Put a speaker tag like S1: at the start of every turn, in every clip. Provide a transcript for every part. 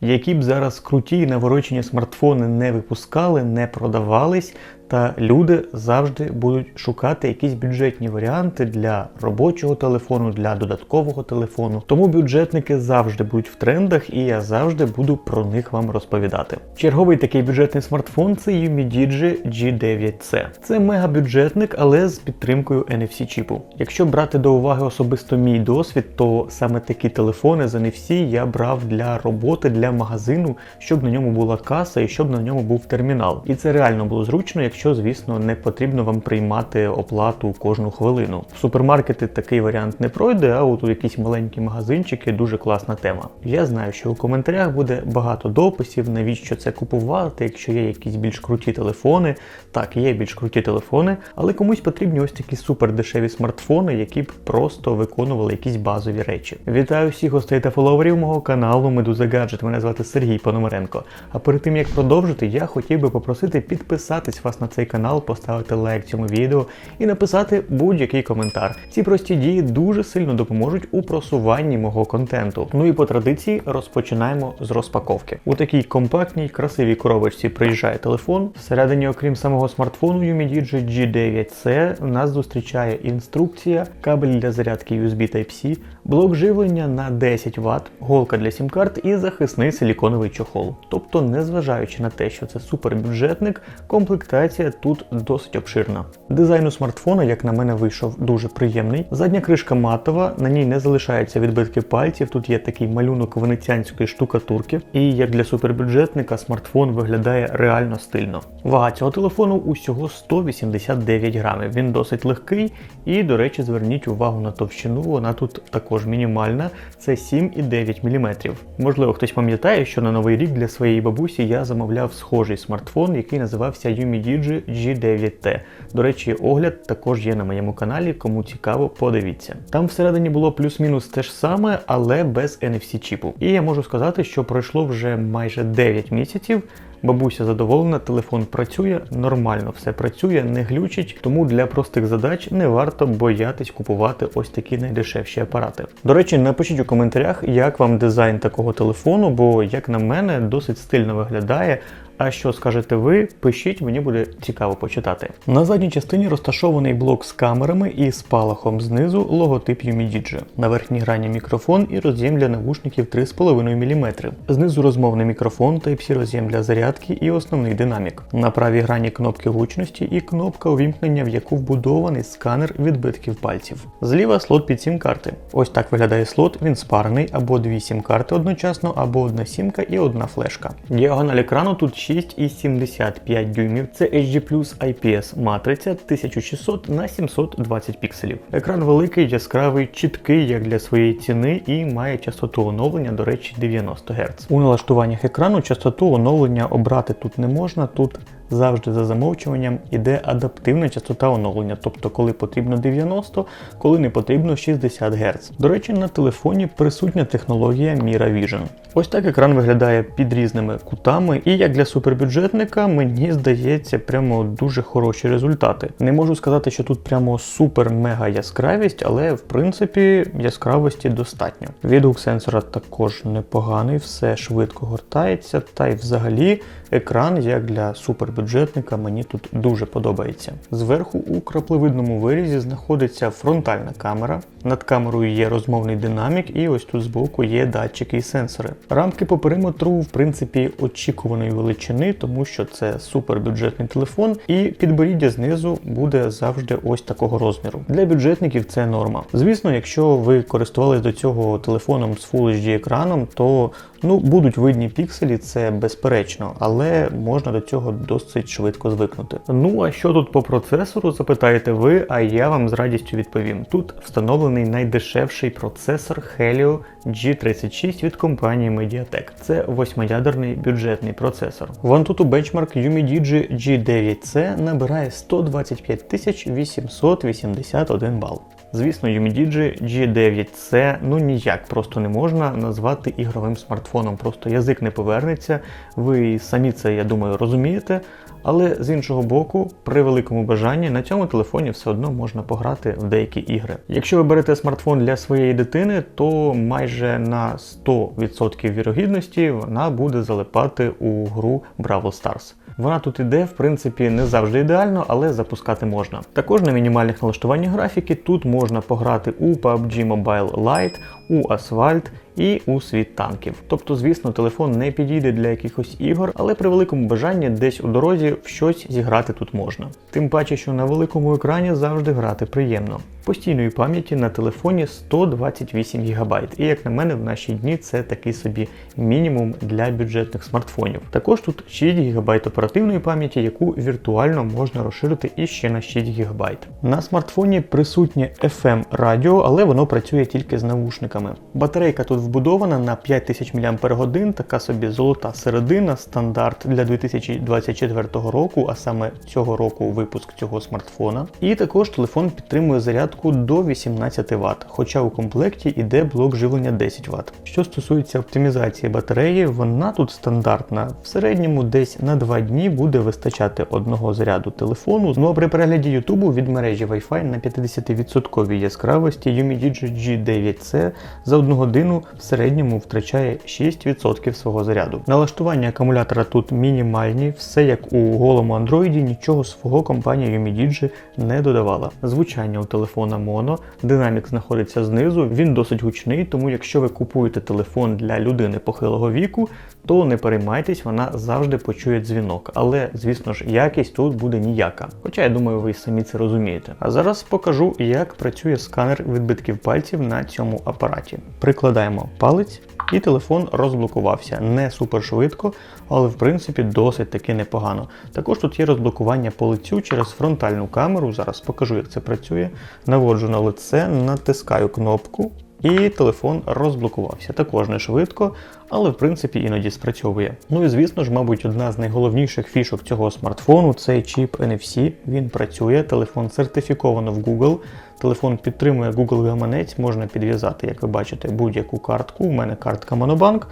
S1: Які б зараз круті і наворочені смартфони не випускали, не продавались, та люди завжди будуть шукати якісь бюджетні варіанти для робочого телефону, для додаткового телефону. Тому бюджетники завжди будуть в трендах, і я завжди буду про них вам розповідати. Черговий такий бюджетний смартфон це Umidigi G9C. Це мегабюджетник, але з підтримкою NFC чіпу. Якщо брати до уваги особисто мій досвід, то саме такі телефони з NFC я брав для роботи, для магазину, щоб на ньому була каса і щоб на ньому був термінал. І це реально було зручно, якщо, звісно, не потрібно вам приймати оплату кожну хвилину. В супермаркети такий варіант не пройде, а от у якісь маленькі магазинчики дуже класна тема. Я знаю, що у коментарях буде багато дописів, навіщо це купувати, якщо є якісь більш круті телефони. Так, є більш круті телефони, але комусь потрібні ось такі супер дешеві смартфони, які б просто виконували якісь базові речі. Вітаю всіх гостей та фоловерів мого каналу Медуза Гаджет. Мене звати Сергій Пономаренко. А перед тим як продовжити, я хотів би попросити підписатись вас на цей канал, поставити лайк цьому відео і написати будь-який коментар. Ці прості дії дуже сильно допоможуть у просуванні мого контенту. Ну і по традиції розпочинаємо з розпаковки. У такій компактній, красивій коробочці приїжджає телефон. Всередині, окрім самого смартфону Umidigi G9C, нас зустрічає інструкція, кабель для зарядки USB Type-C, блок живлення на 10 Вт, голка для сім-карт і захисний силіконовий чохол. Тобто, незважаючи на те, що це супербюджетник, комплектація тут досить обширна. Дизайн у смартфона, як на мене, вийшов дуже приємний. Задня кришка матова, на ній не залишаються відбитки пальців. Тут є такий малюнок венеціанської штукатурки. І як для супербюджетника, смартфон виглядає реально стильно. Вага цього телефону усього 189 грамів. Він досить легкий і, до речі, зверніть увагу на товщину, вона тут також мінімальна. Це 7,9 мм. Можливо, хтось пам'ятає, що на новий рік для своєї бабусі я замовляв схожий смартфон, який називався Umidigi G9T. До речі, огляд також є на моєму каналі, кому цікаво, подивіться. Там всередині було плюс-мінус те ж саме, але без NFC чіпу. І я можу сказати, що пройшло вже майже 9 місяців. Бабуся задоволена, телефон працює, нормально все працює, не глючить, тому для простих задач не варто боятись купувати ось такі найдешевші апарати. До речі, напишіть у коментарях, як вам дизайн такого телефону, бо, як на мене, досить стильно виглядає. А що скажете ви? Пишіть, мені буде цікаво почитати. На задній частині розташований блок з камерами і спалахом знизу логотип Umidigi. На верхній грані мікрофон і роз'єм для навушників 3,5 мм. Знизу розмовний мікрофон, Type-C роз'єм для зарядки і основний динамік. На правій грані кнопки гучності і кнопка увімкнення, в яку вбудований сканер відбитків пальців. Зліва слот під сім-карти. Ось так виглядає слот, він спарений або дві сім-карти одночасно, або одна сімка і одна флешка. Діагональ екрану тут 6,75 дюймів. Це HD IPS матриця 1600 на 720 пікселів. Екран великий, яскравий, чіткий як для своєї ціни і має частоту оновлення, до речі, 90 Гц. У налаштуваннях екрану частоту оновлення обрати тут не можна. Тут завжди за замовчуванням іде адаптивна частота оновлення, тобто коли потрібно 90, коли не потрібно 60 Гц. До речі, на телефоні присутня технологія Mira Vision. Ось так екран виглядає під різними кутами, і як для супербюджетника, мені здається, прямо дуже хороші результати. Не можу сказати, що тут прямо супер-мега яскравість, але в принципі яскравості достатньо. Відгук сенсора також непоганий, все швидко гортається, та й взагалі екран, як для супербюджетника, мені тут дуже подобається. Зверху у краплевидному вирізі знаходиться фронтальна камера. Над камерою є розмовний динамік, і ось тут збоку є датчики і сенсори. Рамки по периметру, в принципі, очікуваної величини, тому що це супербюджетний телефон, і підборіддя знизу буде завжди ось такого розміру. Для бюджетників це норма. Звісно, якщо ви користувались до цього телефоном з Full HD екраном, то ну будуть видні пікселі, це безперечно, але можна до цього досить швидко звикнути. Ну а що тут по процесору, запитаєте ви, а я вам з радістю відповім. Тут встановлений найдешевший процесор Helio G36 від компанії Mediatek. Це восьмиядерний бюджетний процесор. В Antutu Benchmark Umidigi G9C набирає 125 881 бал. Звісно, UMIDIGI G9C ну ніяк просто не можна назвати ігровим смартфоном. Просто язик не повернеться. Ви самі це, я думаю, розумієте. Але з іншого боку, при великому бажанні на цьому телефоні все одно можна пограти в деякі ігри. Якщо ви берете смартфон для своєї дитини, то майже на 100% вірогідності вона буде залипати у гру Brawl Stars. Вона тут іде, в принципі, не завжди ідеально, але запускати можна. Також на мінімальних налаштуваннях графіки тут можна пограти у PUBG Mobile Lite, у Asphalt і у світ танків. Тобто, звісно, телефон не підійде для якихось ігор, але при великому бажанні десь у дорозі в щось зіграти тут можна. Тим паче, що на великому екрані завжди грати приємно. Постійної пам'яті на телефоні 128 ГБ. І як на мене, в наші дні це такий собі мінімум для бюджетних смартфонів. Також тут 6 ГБ оперативної пам'яті, яку віртуально можна розширити іще на 6 ГБ. На смартфоні присутнє FM радіо, але воно працює тільки з навушниками. Батарейка тут вбудована на 5000 мАч, така собі золота середина, стандарт для 2024 року, а саме цього року випуск цього смартфона. І також телефон підтримує зарядку до 18 Вт, хоча у комплекті йде блок живлення 10 Вт. Що стосується оптимізації батареї, вона тут стандартна. В середньому десь на 2 дні буде вистачати одного заряду телефону. Ну а при перегляді Ютубу від мережі Wi-Fi на 50% яскравості UMIDIGI G9C за одну годину в середньому втрачає 6% свого заряду. Налаштування акумулятора тут мінімальні, все як у голому Android, нічого свого компанія UMIDIGI не додавала. Звучання у телефона моно, динамік знаходиться знизу, він досить гучний, тому якщо ви купуєте телефон для людини похилого віку, то не переймайтесь, вона завжди почує дзвінок. Але, звісно ж, якість тут буде ніяка. Хоча я думаю, ви самі це розумієте. А зараз покажу, як працює сканер відбитків пальців на цьому апараті. Прикладаємо палець. І телефон розблокувався не супер швидко, але в принципі досить таки непогано. Також тут є розблокування по лицю через фронтальну камеру. Зараз покажу, як це працює. Наводжу на лице, натискаю кнопку, і телефон розблокувався. Також не швидко, але в принципі іноді спрацьовує. Ну і звісно ж, мабуть, одна з найголовніших фішок цього смартфону це чіп NFC. Він працює, телефон сертифіковано в Google. Телефон підтримує Google гаманець, можна підв'язати, як ви бачите, будь-яку картку. У мене картка Monobank.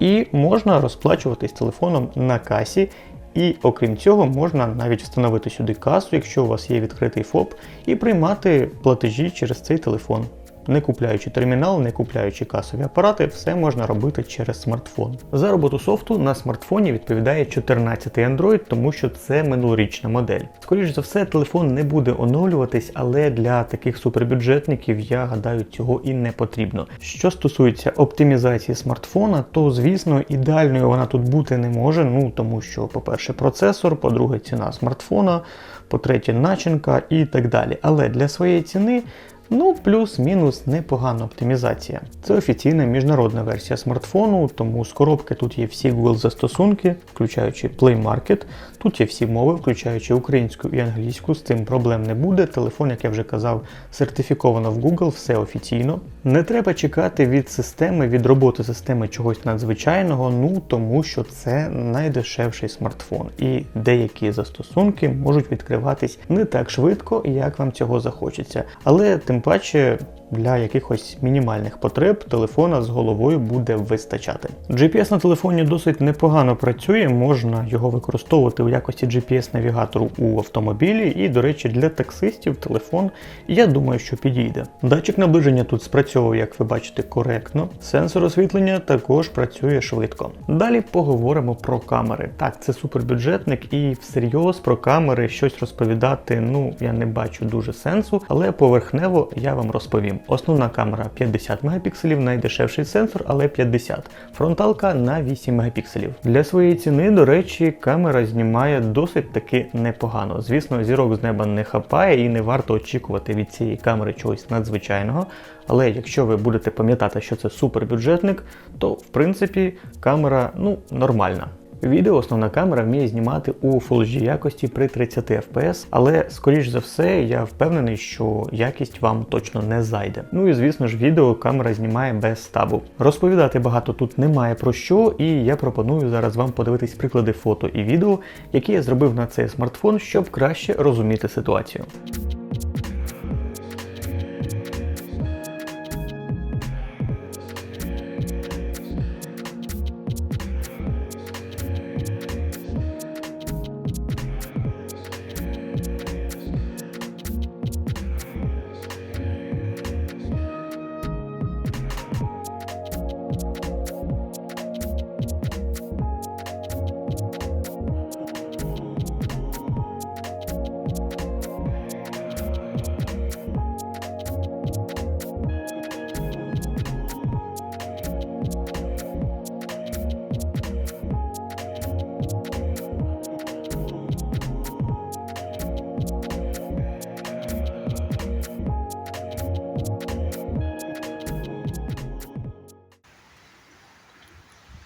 S1: І можна розплачуватись телефоном на касі. І окрім цього, можна навіть встановити сюди касу, якщо у вас є відкритий ФОП, і приймати платежі через цей телефон. Не купляючи термінал, не купляючи касові апарати, все можна робити через смартфон. За роботу софту на смартфоні відповідає 14-й Android, тому що це минулорічна модель. Скоріше за все, телефон не буде оновлюватись, але для таких супербюджетників я гадаю, цього і не потрібно. Що стосується оптимізації смартфона, то звісно ідеальною вона тут бути не може. Ну тому що, по-перше, процесор, по-друге, ціна смартфона, по-третє, начинка і так далі. Але для своєї ціни. Ну, плюс-мінус непогана оптимізація. Це офіційна міжнародна версія смартфону, тому з коробки тут є всі Google застосунки, включаючи Play Market. Тут є всі мови, включаючи українську і англійську, з цим проблем не буде. Телефон, як я вже казав, сертифіковано в Google, все офіційно. Не треба чекати від системи, від роботи системи чогось надзвичайного, ну тому що це найдешевший смартфон, і деякі застосунки можуть відкриватись не так швидко, як вам цього захочеться. Але тим паче для якихось мінімальних потреб телефона з головою буде вистачати. GPS на телефоні досить непогано працює, можна його використовувати у якості GPS-навігатору у автомобілі, і, до речі, для таксистів телефон, я думаю, що підійде. Датчик наближення тут спрацьовує, як ви бачите, коректно. Сенсор освітлення також працює швидко. Далі поговоримо про камери. Так, це супербюджетник, і всерйоз про камери щось розповідати, ну я не бачу дуже сенсу, але поверхнево я вам розповім. Основна камера 50 мегапікселів, найдешевший сенсор, але 50. Фронталка на 8 мегапікселів. Для своєї ціни, до речі, камера знімає досить таки непогано. Звісно, зірок з неба не хапає і не варто очікувати від цієї камери чогось надзвичайного. Але якщо ви будете пам'ятати, що це супербюджетник, то в принципі камера ну, нормальна. Відео основна камера вміє знімати у Full HD якості при 30 FPS, але скоріш за все я впевнений, що якість вам точно не зайде. Ну і звісно ж, відео камера знімає без стабу. Розповідати багато тут немає про що, і я пропоную зараз вам подивитись приклади фото і відео, які я зробив на цей смартфон, щоб краще розуміти ситуацію.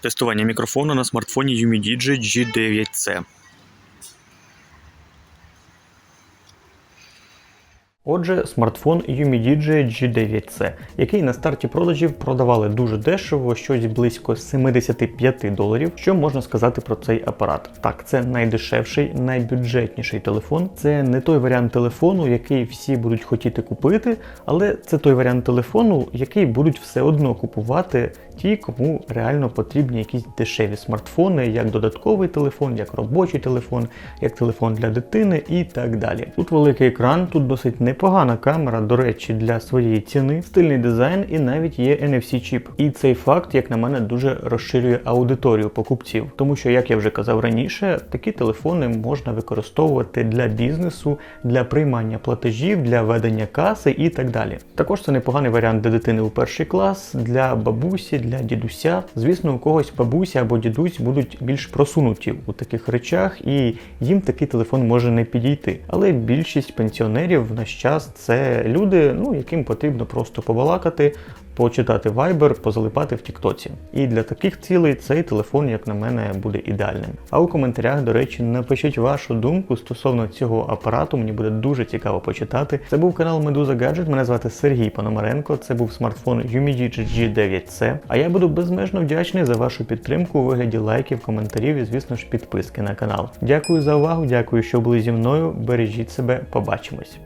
S1: Тестування мікрофону на смартфоні UMIDIGI G9C. Отже, смартфон UMIDIGI G9C, який на старті продажів продавали дуже дешево, щось близько 75 доларів. Що можна сказати про цей апарат? Так, це найдешевший, найбюджетніший телефон. Це не той варіант телефону, який всі будуть хотіти купити, але це той варіант телефону, який будуть все одно купувати ті, кому реально потрібні якісь дешеві смартфони, як додатковий телефон, як робочий телефон, як телефон для дитини і так далі. Тут великий екран, тут досить непогана камера, до речі, для своєї ціни, стильний дизайн і навіть є NFC-чіп. І цей факт, як на мене, дуже розширює аудиторію покупців, тому що, як я вже казав раніше, такі телефони можна використовувати для бізнесу, для приймання платежів, для ведення каси і так далі. Також це непоганий варіант для дитини у перший клас, для бабусі, для дідуся. Звісно, у когось бабуся або дідусь будуть більш просунуті у таких речах, і їм такий телефон може не підійти. Але більшість пенсіонерів в наш час це люди, ну яким потрібно просто побалакати. Почитати Viber, позалипати в Тіктоці. І для таких цілей цей телефон, як на мене, буде ідеальним. А у коментарях, до речі, напишіть вашу думку стосовно цього апарату. Мені буде дуже цікаво почитати. Це був канал Медуза Гаджет. Мене звати Сергій Пономаренко. Це був смартфон UMIDIGI G9C. А я буду безмежно вдячний за вашу підтримку у вигляді лайків, коментарів і, звісно ж, підписки на канал. Дякую за увагу, дякую, що були зі мною. Бережіть себе, побачимось.